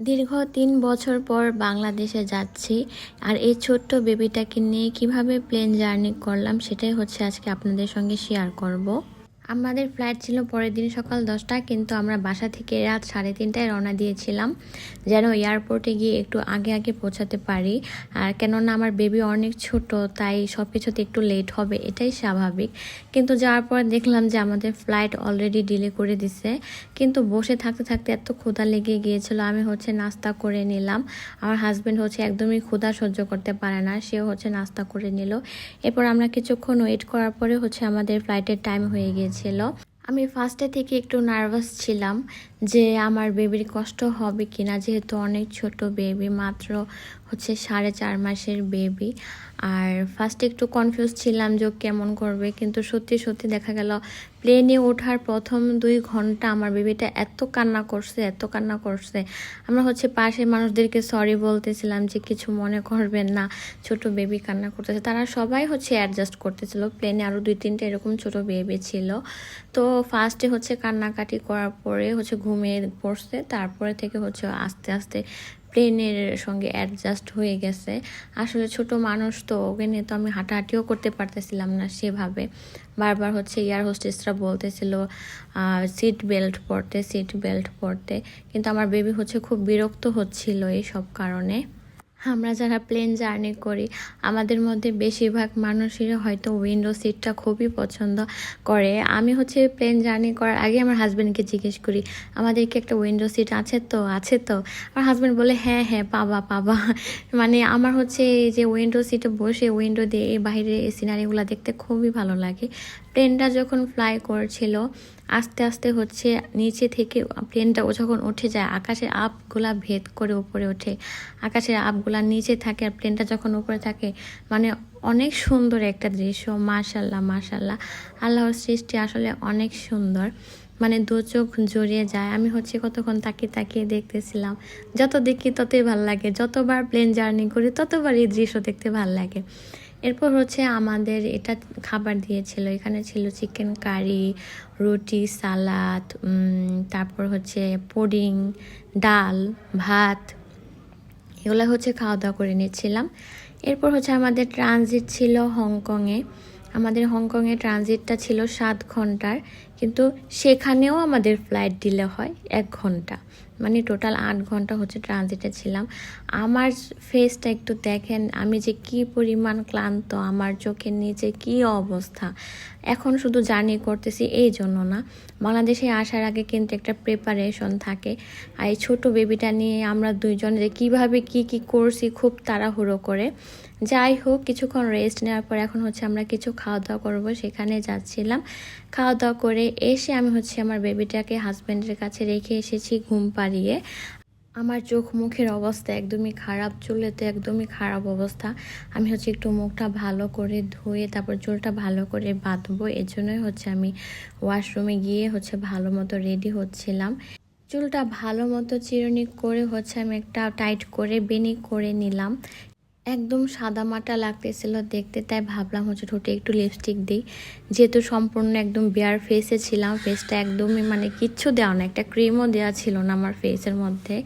দীর্ঘ তিন বছর পর বাংলাদেশে যাচ্ছি আর এই ছোট্ট বেবিটাকে নিয়ে কীভাবে প্লেন জার্নি করলাম সেটাই হচ্ছে আজকে আপনাদের সঙ্গে শেয়ার করব। আমাদের ফ্লাইট ছিল পরের দিন সকাল দশটা, কিন্তু আমরা বাসা থেকে রাত সাড়ে তিনটায় রওনা দিয়েছিলাম, যেন এয়ারপোর্টে গিয়ে একটু আগে আগে পৌঁছাতে পারি। আর কেননা আমার বেবি অনেক ছোট, তাই সব কিছুতে একটু লেট হবে, এটাই স্বাভাবিক। কিন্তু যাওয়ার পর দেখলাম যে আমাদের ফ্লাইট অলরেডি ডিলে করে দিছে, কিন্তু বসে থাকতে থাকতে এত ক্ষুধা লেগে গিয়েছিল, আমি হচ্ছে নাস্তা করে নিলাম। আমার হাজব্যান্ড হচ্ছে একদমই ক্ষুধা সহ্য করতে পারে না, সেও হচ্ছে নাস্তা করে নিল। এরপর আমরা কিছুক্ষণ ওয়েট করার পরে হচ্ছে আমাদের ফ্লাইটের টাইম হয়ে গিয়েছিল আমি ফার্স্টে থেকে একটু নার্ভাস ছিলাম যে আমার বেবির কষ্ট হবে কিনা, যেহেতু অনেক ছোট বেবি মাত্র হচ্ছে সাড়ে চার মাসের বেবি আর ফার্স্টে একটু কনফিউজ ছিলাম যে কেমন করবে, কিন্তু সত্যি সত্যি দেখা গেল প্লেনে ওঠার প্রথম দুই ঘণ্টা আমার বেবিটা এত কান্না করছে, এত কান্না করছে। আমরা হচ্ছে পাশের মানুষদেরকে সরি বলতেছিলাম যে কিছু মনে করবেন না, ছোট বেবি কান্না করতেছে। তারা সবাই হচ্ছে অ্যাডজাস্ট করতেছিল প্লেনে আরও দুই তিনটে এরকম ছোট বেবি ছিল। তো ফার্স্টে হচ্ছে কান্নাকাটি করার পরে হচ্ছে ঘুমিয়ে পড়ছে, তারপরে থেকে হচ্ছে আস্তে আস্তে প্লেনের সঙ্গে অ্যাডজাস্ট হয়ে গেছে। আসলে ছোট মানুষ তো ওখানে তো আমি হাঁটাহাঁটিও করতে পারতেছিলাম না সেভাবে। বারবার হচ্ছে এয়ার হোস্টেসরা বলতেছিল সিট বেল্ট পড়তে সিট বেল্ট পড়তে কিন্তু আমার বেবি হচ্ছে খুব বিরক্ত হচ্ছিল এই সব কারণে। আমরা যারা প্লেন জার্নি করি, আমাদের মধ্যে বেশিরভাগ মানুষেরই হয়তো উইন্ডো সিটটা খুবই পছন্দ করে। আমি হচ্ছে প্লেন জার্নি করার আগে আমার হাজব্যান্ডকে জিজ্ঞেস করি, আমাদের কি একটা উইন্ডো সিট আছে তো? আছে তো? আমার হাজব্যান্ড বলে হ্যাঁ হ্যাঁ পাবা পাবা। মানে আমার হচ্ছে যে উইন্ডো সিটে বসে উইন্ডো দিয়ে এই বাইরে এই সিনারিগুলো দেখতে খুবই ভালো লাগে। প্লেনটা যখন ফ্লাই করছিল, আস্তে আস্তে হচ্ছে নিচে থেকে প্লেনটা যখন উঠে যায়, আকাশের আপগুলা ভেদ করে উপরে ওঠে। আকাশের আপগুলা নিচে থাকে আর প্লেনটা যখন উপরে থাকে মানে অনেক সুন্দর একটা দৃশ্য। মাশাল্লাহ মাশাল্লাহ আল্লাহর সৃষ্টি আসলে অনেক সুন্দর। মানে দু চোখ জড়িয়ে যায়। আমি হচ্ছে কতক্ষণ তাকিয়ে তাকিয়ে দেখতেছিলাম। যত দেখি ততই ভালো লাগে। যতবার প্লেন জার্নি করি, ততবার এই দৃশ্য দেখতে ভালো লাগে। এরপর হচ্ছে আমাদের এটা খাবার দিয়েছিল। এখানে ছিল চিকেন কারি রুটি, সালাদ তারপর হচ্ছে পুডিং, ডাল, ভাত এগুলো হচ্ছে খাওয়া দাওয়া করে নিচ্ছিলাম। এরপর হচ্ছে আমাদের ট্রানজিট ছিল হংকংয়ে। আমাদের হংকংয়ে ট্রানজিটটা ছিল সাত ঘণ্টার, কিন্তু সেখানেও আমাদের ফ্লাইট ডিলে হয় এক ঘণ্টা। মানে টোটাল আট ঘণ্টা হচ্ছে ট্রানজিটে ছিলাম। আমার ফেসটা একটু দেখেন, আমি যে কি পরিমাণ ক্লান্ত, আমার চোখের নিচে কি অবস্থা। এখন শুধু জার্নি করতেছি এই জন্য না। বাংলাদেশে আসার আগে কিন্তু একটা প্রিপারেশন থাকে। আর এই ছোটো বেবিটা নিয়ে আমরা দুইজন যে কীভাবে কি কি করছি খুব তাড়াহুড়ো করে। যাই হোক, কিছুক্ষণ রেস্ট নেওয়ার পর এখন হচ্ছে আমরা কিছু খাওয়া দাওয়া করব। সেখানে যাচ্ছিলাম। খাওয়া দাওয়া করে এসে আমি হচ্ছে আমার বেবিটাকে হাজব্যান্ডের কাছে রেখে এসেছি ঘুম পাড়িয়ে। আমার চোখ মুখের অবস্থা একদমই খারাপ চুলেতে একদমই খারাপ অবস্থা। আমি হচ্ছে একটু মুখটা ভালো করে ধুয়ে, তারপর চুলটা ভালো করে বাঁধবো। এর জন্যই হচ্ছে আমি ওয়াশরুমে গিয়ে হচ্ছে ভালো মতো রেডি হচ্ছিলাম। চুলটা ভালো মতো চিরুনি করে হচ্ছে আমি একটা টাইট করে বেনি করে নিলাম। একদম সাদা মাটা লাগতেছিল দেখতে, তাই ভাবলাম হচ্ছে ঠোঁটে একটু লিপস্টিক দিই। যেহেতু সম্পূর্ণ একদম বেয়ার ফেসে ছিলাম ফেসটা একদমই মানে কিচ্ছু দেওয়া না একটা ক্রিমও দেওয়া ছিল না আমার ফেসের মধ্যে।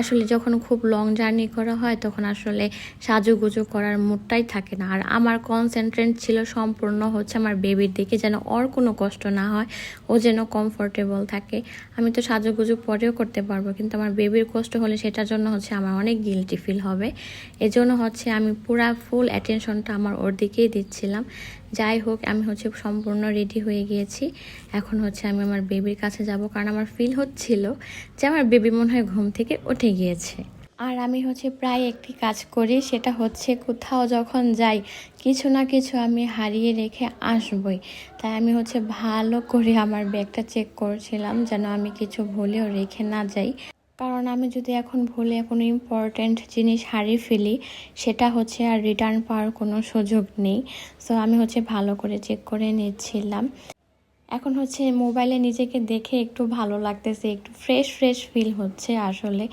আসলে যখন খুব লং জার্নি করা হয়, তখন আসলে সাজুগুজু করার মুডটাই থাকে না। আর আমার কনসেন্ট্রেট ছিল সম্পূর্ণ হচ্ছে আমার বেবির দিকে, যেন ওর কোনো কষ্ট না হয়, ও যেন কমফোর্টেবল থাকে। আমি তো সাজুগুজু পরেও করতে পারব, কিন্তু আমার বেবির কষ্ট হলে সেটার জন্য হচ্ছে আমার অনেক গিলটি ফিল হবে। এজন্য হচ্ছে আমি পুরা ফুল অ্যাটেনশনটা আমার ওর দিকেই দিচ্ছিলাম। যাই হোক, আমি হচ্ছে সম্পূর্ণ রেডি হয়ে গিয়েছি। এখন হচ্ছে আমি আমার বেবির কাছে যাব, কারণ আমার ফিল হচ্ছিল যে আমার বেবি মনে হয় ঘুম থেকে উঠে গিয়েছে। আর আমি হচ্ছে প্রায় একটি কাজ করি, সেটা হচ্ছে কোথাও যখন যাই, কিছু না কিছু আমি হারিয়ে রেখে আসবই। তাই আমি হচ্ছে ভালো করে আমার ব্যাগটা চেক করছিলাম, যেন আমি কিছু ভুলেও রেখে না যাই। কারণ আমি যদি এখন ভুলে কোনো ইম্পর্ট্যান্ট জিনিস হারিয়ে ফেলি, সেটা হচ্ছে আর রিটার্ন পাওয়ার কোনো সুযোগ নেই। সো আমি হচ্ছে ভালো করে চেক করে নিচ্ছিলাম। এখন হচ্ছে মোবাইলে নিজেকে দেখে একটু ভালো লাগতেছে, একটু ফ্রেশ ফ্রেশ ফিল হচ্ছে আসলে।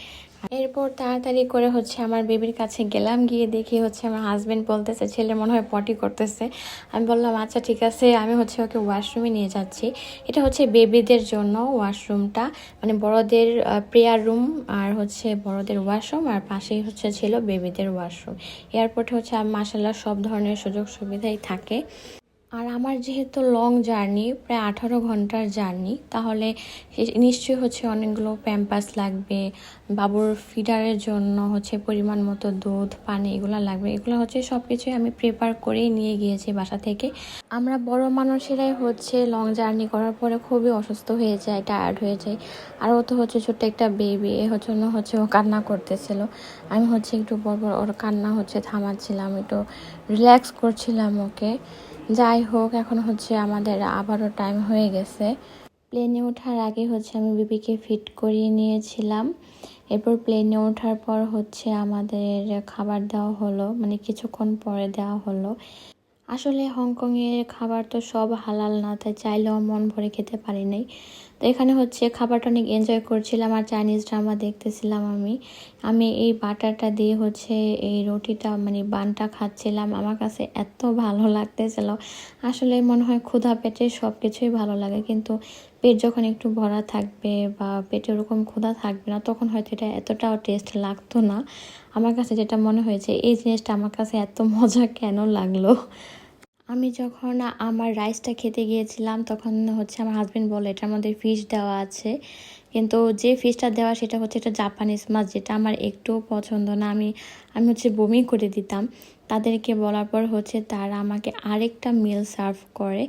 এরপর তাড়াতাড়ি করে হচ্ছে আমার বেবির কাছে গেলাম, গিয়ে দেখি হচ্ছে আমার হাজব্যান্ড বলতেছে, ছেলে মনে হয় পটি করতেছে। আমি বললাম আচ্ছা ঠিক আছে। আমি হচ্ছে ওকে ওয়াশরুমে নিয়ে যাচ্ছি। এটা হচ্ছে বেবিদের জন্য ওয়াশরুমটা মানে বড়দের প্রেয়ার রুম আর হচ্ছে বড়দের ওয়াশরুম আর পাশেই হচ্ছে ছিল বেবিদের ওয়াশরুম এয়ারপোর্টে হচ্ছে মাসাল্লাহ সব ধরনের সুযোগ সুবিধাই থাকে। আর আমার যেহেতু লং জার্নি প্রায় আঠারো ঘণ্টার জার্নি তাহলে নিশ্চয়ই হচ্ছে অনেকগুলো প্যাম্পাস লাগবে, বাবুর ফিডারের জন্য হচ্ছে পরিমাণ মতো দুধ, পানি এগুলো লাগবে। এগুলো হচ্ছে সব কিছুই আমি প্রিপেয়ার করেই নিয়ে গিয়েছি বাসা থেকে। আমরা বড় মানুষেরাই হচ্ছে লং জার্নি করার পরে খুবই অসুস্থ হয়ে যায় টায়ার্ড হয়ে যায়। আর ও তো হচ্ছে ছোট্ট একটা বেবি এ হচ্ছে জন্য হচ্ছে ও কান্না করতেছিল। আমি হচ্ছে একটু পর পর ওর কান্না হচ্ছে থামাচ্ছিলাম, একটু রিল্যাক্স করছিলাম ওকে। যাই হোক, এখন হচ্ছে আমাদের আবারও টাইম হয়ে গেছে। প্লেনে ওঠার আগে হচ্ছে আমি বিবিকে ফিট করিয়ে নিয়েছিলাম। এরপর প্লেনে ওঠার পর হচ্ছে আমাদের খাবার দেওয়া হলো মানে কিছুক্ষণ পরে দেওয়া হলো। আসলে হংকংয়ের খাবার তো সব হালাল না, তাই চাইলেও মন ভরে খেতে পারি নাই। তো এখানে হচ্ছে খাবারটা অনেক এনজয় করছিলাম আর চাইনিজ ড্রামা দেখতেছিলাম আমি। আমি এই বাটারটা দিয়ে হচ্ছে এই রুটিটা মানে বানটা খাচ্ছিলাম। আমার কাছে এত ভালো লাগতেছিল। আসলে মনে হয় ক্ষুধা পেটে সব কিছুই ভালো লাগে, কিন্তু পেট যখন একটু ভরা থাকবে বা পেটে ওরকম ক্ষুধা থাকবে না, তখন হয়তো এটা এতটাও টেস্ট লাগতো না। আমার কাছে যেটা মনে হয়েছে, এই জিনিসটা আমার কাছে এত মজা কেন লাগল? আমি যখন আমার রাইসটা খেতে গিয়েছিলাম, তখন হচ্ছে আমার হাজব্যান্ড বলে এটার মধ্যে ফিশ দেওয়া আছে। কিন্তু যে ফিশটা দেওয়া, সেটা হচ্ছে একটা জাপানিজ মাছ, যেটা আমার একটুও পছন্দ না। আমি আমি হচ্ছে বমি করে দিতাম। তাদেরকে বলার পর হচ্ছে তারা আমাকে আরেকটা মিল সার্ভ করে।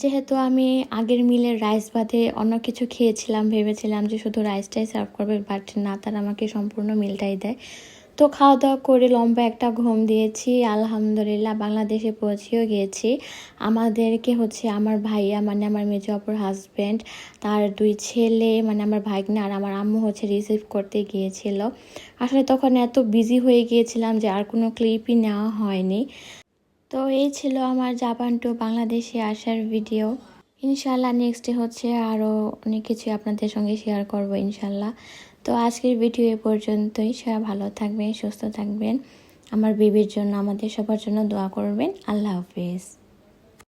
যেহেতু আমি আগের মিলের রাইস বাদে অন্য কিছু খেয়েছিলাম, ভেবেছিলাম যে শুধু রাইসটাই সার্ভ করবে বাট না, তারা আমাকে সম্পূর্ণ মিলটাই দেয়। তো খাওয়া দাওয়া করে লম্বা একটা ঘুম দিয়েছি, আলহামদুলিল্লাহ বাংলাদেশে পৌঁছেও গিয়েছি। আমাদেরকে হচ্ছে আমার ভাইয়া মানে আমার মেজো অপর হাজব্যান্ড তার দুই ছেলে মানে আমার ভাগ্নে আর আমার আম্মু হচ্ছে রিসিভ করতে গিয়েছিল। আসলে তখন এত বিজি হয়ে গিয়েছিলাম যে আর কোনো ক্লিপই নেওয়া হয়নি। তো এই ছিল আমার জাপান টু বাংলাদেশে আসার ভিডিও ইনশাল্লাহ নেক্সটে হচ্ছে আরও অনেক কিছু আপনাদের সঙ্গে শেয়ার করব ইনশাল্লাহ তো আজকের ভিডিও এ পর্যন্তই। সবাই ভালো থাকবেন, সুস্থ থাকবেন। আমার বেবির জন্য, আমাদের সবার জন্য দোয়া করবেন। আল্লাহ হাফিজ।